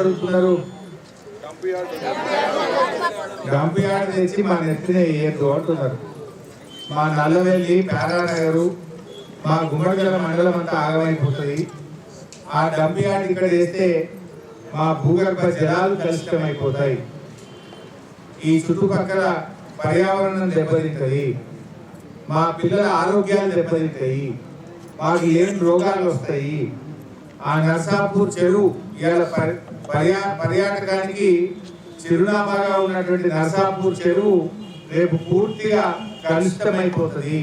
అడుగుతున్నారు డంపియార్డ్ తెచ్చి మా నెత్తిన వేయద్దు అంటున్నారు. మా నల్లవెల్లి పేరానగరు మా గుమ్మడిగల మండలం అంతా ఆగమైపోతుంది ఆ డంపియార్డ్ ఇక్కడ వేస్తే మా భూగర్భ జలాలు కలుషితమైపోతాయి. ఈ చుట్టుపక్కల పర్యావరణం దెబ్బతింటది. మా పిల్లల ఆరోగ్యాలు దెబ్బతింటాయి మాకు ఏం రోగాలు వస్తాయి? ఆ నర్సాపూర్ చెరువు ఇవాళ పర్యా పర్యాటకానికి చిరునామాగా ఉన్నటువంటి నర్సాపూర్ చెరువు రేపు పూర్తిగా కలుషితమైపోతుంది.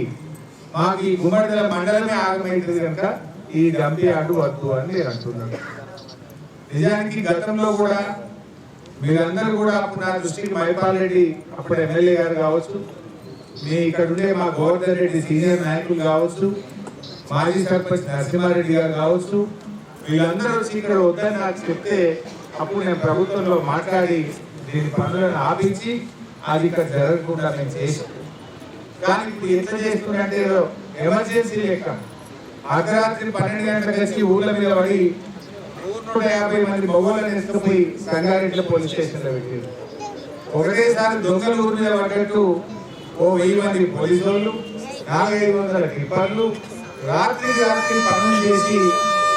మాకు ఈ గుమ్మడిదల మండలమే ఆగమైంది కనుక ఈ డంపి ఆడు వద్దు అని నేను అంటున్నాను. నిజానికి గతంలో కూడా మీరందరూ కూడా అప్పుడు నా దృష్టికి మైపాల్ రెడ్డి అప్పుడు ఎమ్మెల్యే గారు కావచ్చు మీ ఇక్కడ ఉండే మా గోవర్ధన్ రెడ్డి సీనియర్ నాయకులు కావచ్చు మాజీ సర్పంచ్ నరసింహారెడ్డి గారు కావచ్చు వీళ్ళందరూ వచ్చి ఇక్కడ వద్దని నాకు చెప్తే అప్పుడు నేను ప్రభుత్వంలో మాట్లాడి దీని పనులను ఆపించి అది ఇక్కడ జరగకుండా మేము చేసాం కానీ ఇప్పుడు ఎట్లా చేస్తుందంటే ఎమర్జెన్సీ లెక్క. అర్ధరాత్రి పన్నెండు గంటలకు వచ్చి ఊర్ల మీద పడి నూట యాభై మంది మొగోళ్ళని ఎత్తుకుపోయి సంగారెడ్డి పోలీస్ స్టేషన్లో పెట్టారు ఒకటేసారి దొంగలు ఊరి మీద పడ్డట్టు ఓ వెయ్యి మంది పోలీసు వాళ్ళు నాలుగైదు వందల టిప్పర్లు రాత్రి రాత్రి పనులు చేసి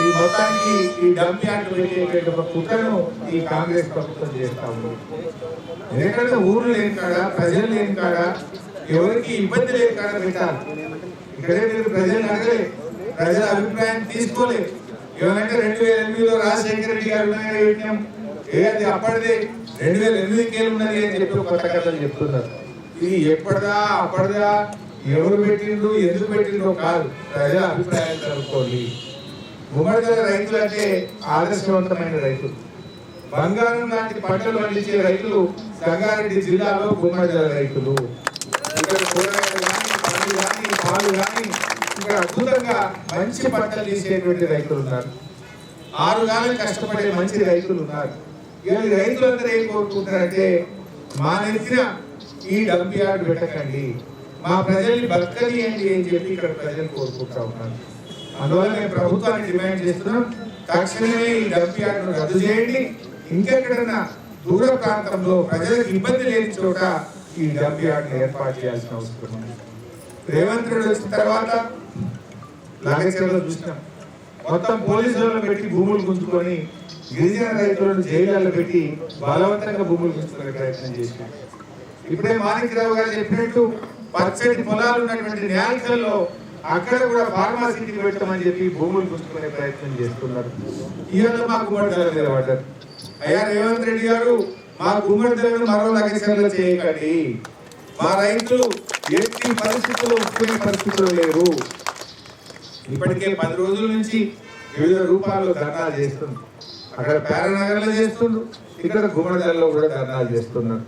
ఈ మొత్తానికి ఈ డంప్ యార్డ్ పెట్టేటువంటి ఒక కుట్రను ఈ కాంగ్రెస్ ప్రభుత్వం చేస్తా ఉంది. ఎందుకంటే ఊరు లేని కాడ ప్రజలు లేని కాడ ఎవరికి ఇబ్బంది లేని కాడ పెట్టాలి. ఇక్కడే మీరు ప్రజలు అడగలే ప్రజల అభిప్రాయం తీసుకోలేదు ఏమంటే రెండు వేల ఎనిమిదిలో రాజశేఖర రెడ్డి గారు పెట్టినాం. ఏది అప్పటిదే. రెండు వేల ఎనిమిదికి ఉన్నది అని చెప్పి కొత్త కథలు చెప్తున్నారు. ఇది ఎప్పటిదా అప్పటిదా? ఎవరు పెట్టిండ్రు ఎందుకు పెట్టిండ్రో కాదు. ప్రజల అభిప్రాయం కనుక్కోండి గుమ్మడిగల రైతులు అంటే ఆదర్శవంతమైన రైతులు. బంగారం లాంటి పంటలు పండించే రైతులు సంగారెడ్డి జిల్లాలో గుమ్మడిగల రైతులు. ఇక్కడ కూరగాయలు కానీ పండ్లు కానీ పాలు కానీ ఇక్కడ అద్భుతంగా మంచి పంటలు తీసేటువంటి రైతులు ఉన్నారు. ఆరు గాలి కష్టపడే మంచి రైతులు ఉన్నారు. ఇవాళ రైతులందరూ ఏం కోరుకుంటారంటే మా నెత్తిన ఈ డబ్బు యార్డ్ పెట్టకండి. మా ప్రజల్ని బతకనియండి అని చెప్పి ఇక్కడ ప్రజలు కోరుకుంటా ఉన్నారు. అందువల్ల మేము ప్రభుత్వాన్ని డిమాండ్ చేస్తున్నాం. తక్షణమే ఈ డంప్ యార్డ్ను రద్దు చేయండి. ఇంకెక్కడైనా దూర ప్రాంతంలో ప్రజలకు ఇబ్బంది లేని చోట ఈ డంప్ యార్డ్ను ఏర్పాటు చేయాల్సిన అవసరం ఉంది. రేవంత్ రెడ్డి వచ్చిన తర్వాత లాగేశ్వరంలో చూసినాం. మొత్తం పోలీసులను పెట్టి భూములు గుంజుకొని గిరిజన రైతులను జైళ్ళలో పెట్టి బలవంతంగా భూములు గుంజుకునే ప్రయత్నం చేసినాం. ఇప్పుడే మాణిక్యరావు గారు చెప్పినట్టు పచ్చడి పొలాలు ఉన్నటువంటి న్యాయకులలో అక్కడ కూడా ఫార్మాసిటీ పెట్టమని చెప్పి భూములు పుచ్చుకునే ప్రయత్నం చేస్తున్నారు. ఇవాళ మా గుమ్మడి మీద పడ్డారు అయ్యా రేవంత్ రెడ్డి గారు మా గుమ్మడి మరో లక్షల్లో చేయకండి మా రైతులు ఎట్టి పరిస్థితుల్లో ఒప్పుకునే పరిస్థితులు లేరు. ఇప్పటికే పది రోజుల నుంచి వివిధ రూపాల్లో ధర్నాలు చేస్తుంది అక్కడ పేరనగర్లో చేస్తుండ్రు ఇక్కడ గుమ్మడిదల్లో కూడా ధర్నాలు చేస్తున్నారు.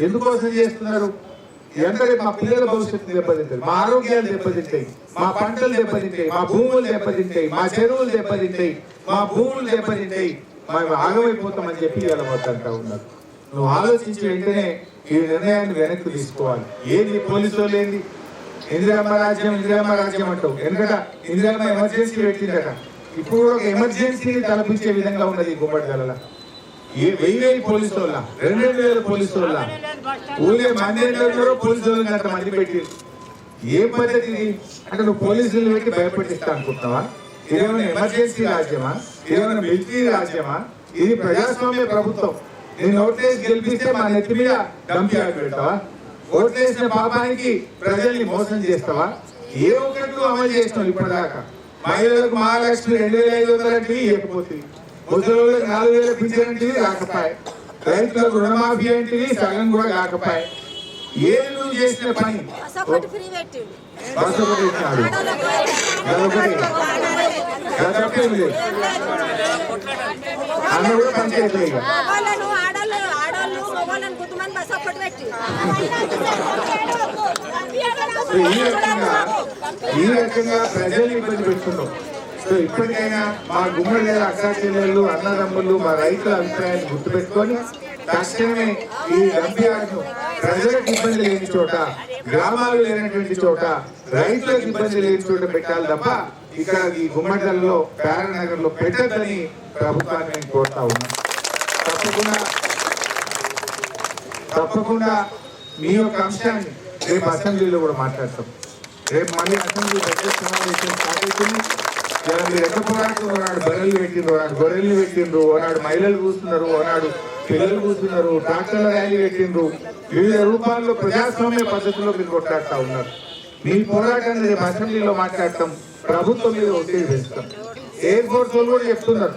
ఎందుకోసం చేస్తున్నారు? ఎంత రేపు మా పిల్లల భవిష్యత్తు దెబ్బతింటాయి మా ఆరోగ్యాలు దెబ్బతింటాయి మా పంటలు దెబ్బతింటాయి మా భూములు దెబ్బతింటాయి మా చెరువులు దెబ్బతింటాయి మా భూములు దెబ్బతింటాయి. మేము ఆగమైపోతామని చెప్పి వద్దంటా ఉన్నారు. నువ్వు ఆలోచించి వెంటనే ఈ నిర్ణయాన్ని వెనక్కి తీసుకోవాలి. ఏది పోలీసు వాళ్ళు ఏంది? ఇందిరమ్మ రాజ్యం ఇందిరమ్మ రాజ్యం అంటావు. ఎందుకంట? ఇందిరమ్మ ఎమర్జెన్సీ పెట్టిందట. ఇప్పుడు ఒక ఎమర్జెన్సీని తలపించే విధంగా ఉన్నది గుమ్మడి గల ఈ వెయ్యి వెయ్యి పోలీసు వాళ్ళ రెండు రెండు వేల పోలీసు వాళ్ళ ఊళ్ళో మంది ఎందరో పోలీసు వాళ్ళని అంత మంది పెట్టి. ఏ పద్ధతి ఇది అంటే నువ్వు పోలీసులు పెట్టి భయపెట్టిస్తా అనుకుంటున్నావా? ఇదేమైనా ఎమర్జెన్సీ రాజ్యమా? ఇదేమైనా మిలిటరీ రాజ్యమా? ఇది ప్రజాస్వామ్య ప్రభుత్వం. నేను ఓట్లేసి గెలిపిస్తే మా నెత్తి మీద డంపి పెడతావా? ఓట్లేసిన పాపానికి ప్రజల్ని మోసం చేస్తావా? ఏ ఒక్కటి అమలు చేస్తావు ఇప్పటిదాకా? మహిళలకు మహాలక్ష్మి రెండు వేల ఐదు వందల అంటే ఇవ్వకపోతుంది ముసలిళ్ళకి నాలుగు వేల పింఛన్ అంటే రాకపోయి. రైతులకు రుణమాఫీ అంటే సగం కూడా కాకపోయి. ఏది నువ్వు చేసిన పని? బస్సు ఒకటి ఇచ్చినాడు లేదు. అన్న కూడా పనిచేయట్లేదు ఈ రకంగా ఈ రకంగా ప్రజల్ని ఇబ్బంది పెడుతున్నాం. సో ఇప్పటికైనా మా గుమ్మడి లేదా అక్కా చెల్లెళ్ళు అన్నదమ్ములు మా రైతుల అభిప్రాయాన్ని గుర్తుపెట్టుకొని తక్షణమే ఈ డంపియార్డ్ను ప్రజలకు ఇబ్బంది లేని చోట గ్రామాలు లేనటువంటి చోట రైతులకు ఇబ్బంది లేని చోట పెట్టాలి తప్ప ఇక్కడ ఈ గుమ్మడిలో ప్యారనగర్లో పెట్టద్దని ప్రభుత్వాన్ని నేను కోరుతా ఉన్నాను. తప్పకుండా తప్పకుండా మీ యొక్క అంశాన్ని రేపు అసెంబ్లీలో కూడా మాట్లాడతాం. రేపు మళ్ళీ అసెంబ్లీ బడ్జెట్ సమావేశం స్టార్ట్ అవుతుంది. మీరు ఎక్కడ పోరాడుతున్నారు? నాడు బర్రెలు పెట్టిండ్రు నాడు గొర్రెలు పెట్టిండ్రు ఓనాడు మహిళలు కూస్తున్నారు ఓనాడు పిల్లలు కూస్తున్నారు ట్రాక్టర్ల ర్యాలీ పెట్టిండ్రు. వివిధ రూపాల్లో ప్రజాస్వామ్య పద్ధతిలో మీరు కొట్లాడుతూ ఉన్నారు. మీ పోరాటాన్ని రేపు అసెంబ్లీలో మాట్లాడటం ప్రభుత్వం మీద ఒత్తిడి పెంచుతాం. ఎయిర్ ఫోర్స్ వాళ్ళు కూడా చెప్తున్నారు.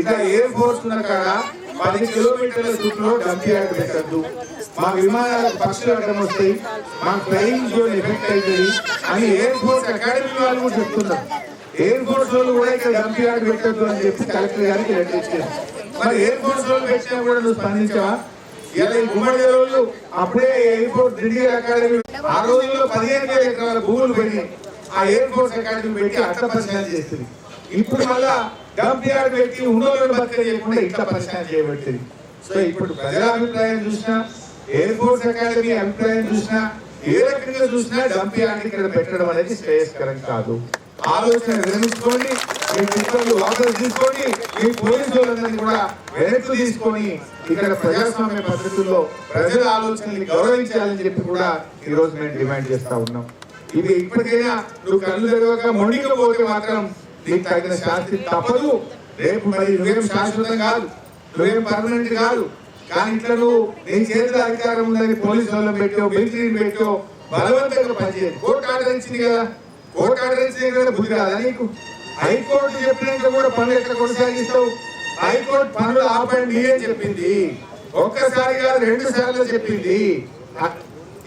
ఇట్లా ఎయిర్ ఫోర్స్ ఉన్న కాడ పది కిలోమీటర్ల చుట్టూ డంప్ యార్డ్ పెట్టద్దు. మా విమానాలకు ఫస్ట్ అడ్డం వస్తాయి. మా ఫ్లయింగ్ జోన్ ఎఫెక్ట్ అవుతుంది అని ఎయిర్ ఫోర్స్ అకాడమీ వాళ్ళు కూడా చెప్తున్నారు. ఎయిర్ ఫోర్స్ వాళ్ళు కూడా ఇక్కడ డంప్ యార్డ్ పెట్టద్దు అని చెప్పి కలెక్టర్ గారికి లెటర్ ఇచ్చారు. మరి ఎయిర్ ఫోర్స్ వాళ్ళు పెట్టినా కూడా నువ్వు స్పందించావా? ఇలా ఈ గుమ్మడి రోజులు అప్పుడే ఎయిర్పోర్ట్ ఢిల్లీ అకాడమీ ఆ రోజుల్లో పదిహేను వేల ఎకరాల భూములు పెరిగాయి ఆ ఎయిర్ ఫోర్స్ అకాడమీ పెట్టి అట్ట పరిశీలన చేస్తుంది ఇప్పుడు మళ్ళా డంప్ యార్డ్ పెట్టి ఉన్నోళ్ళని బతిక చేయకుండా ఇట్లా పరిశీలన చేయబట్టింది సో ఇప్పుడు ప్రజల అభిప్రాయం చూసినా ఎయిర్ ఫోర్స్ అకాడమీ అభిప్రాయం చూసినా ఏ రకంగా చూసినా డంప్ యార్డ్ ఇక్కడ పెట్టడం అనేది శ్రేయస్కరం కాదు. ఆలోచన విరమించుకోండి మీ పిల్లలు వాపసు తీసుకొని మీ పోలీసు వాళ్ళందరినీ కూడా వెనక్కి తీసుకొని ఇక్కడ ప్రజాస్వామ్య పద్ధతుల్లో ప్రజల ఆలోచనల్ని గౌరవించాలని చెప్పి కూడా ఈ రోజు మేము డిమాండ్ చేస్తా ఉన్నాం. ఇది ఇప్పటికైనా నువ్వు కళ్ళు తెరవక మొండికపోతే మాత్రం దీనికి తగిన శాస్తి తప్పదు. రేపు మరి నువ్వేం శాశ్వతం కాదు నువ్వేం పర్మనెంట్ కాదు. కానీ ఇట్లా నువ్వు నీ చేతిలో అధికారం ఉందని పోలీసు వాళ్ళని పెట్టో మిలిటరీని పెట్టావు బలవంతంగా పనిచేయదు కోర్టు ఆర్డర్ కదా. కోర్టు ఆర్డర్ ఇచ్చింది బుద్ధి కాదా నీకు? హైకోర్టు చెప్పినాక కూడా పనులు ఎక్కడ కొనసాగిస్తావు? హైకోర్టు పనులు ఆపండి అని చెప్పింది. ఒక్కసారి కాదు రెండు సార్లు చెప్పింది.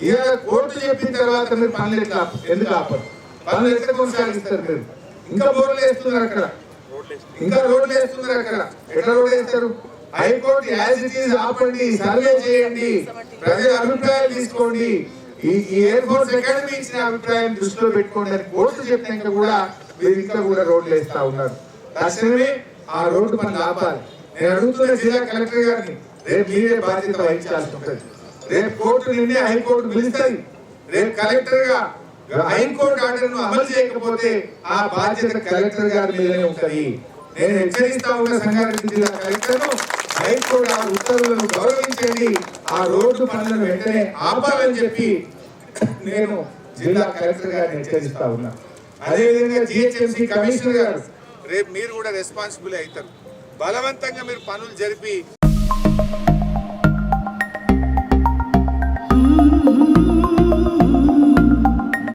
ఇక కోర్టు చెప్పిన తర్వాత మీరు పనులు ఎట్లా ఎందుకు ఆపరు? పనులు ఎక్కడ కొనసాగిస్తారు మీరు? ఇంకా బోర్లు వేస్తున్నారు అక్కడ. ఇంకా రోడ్లు వేస్తున్నారు అక్కడ. ఎట్లా రోడ్లు వేస్తారు? High court as it is ఆపండి సర్వే చేయండి. ప్రజల అభిప్రాయాలు తీసుకోండి. ఈ ఎయిర్ ఫోర్స్ అకాడమీ ఇచ్చిన అభిప్రాయం దృష్టిలో పెట్టుకోండి అని కోర్టు చెప్పినాక కూడా మీరు ఇంకా కూడా రోడ్లు వేస్తా ఉన్నారు. తక్షణమే ఆ రోడ్డు పనులు ఆపాలి. నేను అడుగుతున్న జిల్లా కలెక్టర్ గారిని రేపు మీరే బాధ్యత వహించాల్సి ఉంటుంది. రేపు కోర్టు నిన్నే హైకోర్టు పిలుస్తాయి రేపు కలెక్టర్గా హైకోర్టు ఆర్డర్ను అమలు చేయకపోతే ఆ బాధ్యత కలెక్టర్ గారి మీదనే ఉంటాయి నేను హెచ్చరిస్తా ఉన్న సంగారెడ్డి జిల్లా కలెక్టర్ను హైకోర్టు ఆ ఉత్తర్వులను గౌరవించండి. ఆ రోడ్డు పనులను వెంటనే ఆపాలని చెప్పి నేను జిల్లా కలెక్టర్ గారిని హెచ్చరిస్తా ఉన్నా. అదేవిధంగా జిహెచ్ఎంసీ కమిషనర్ గారు రేపు మీరు కూడా రెస్పాన్సిబుల్ అవుతారు. బలవంతంగా మీరు పనులు జరిపి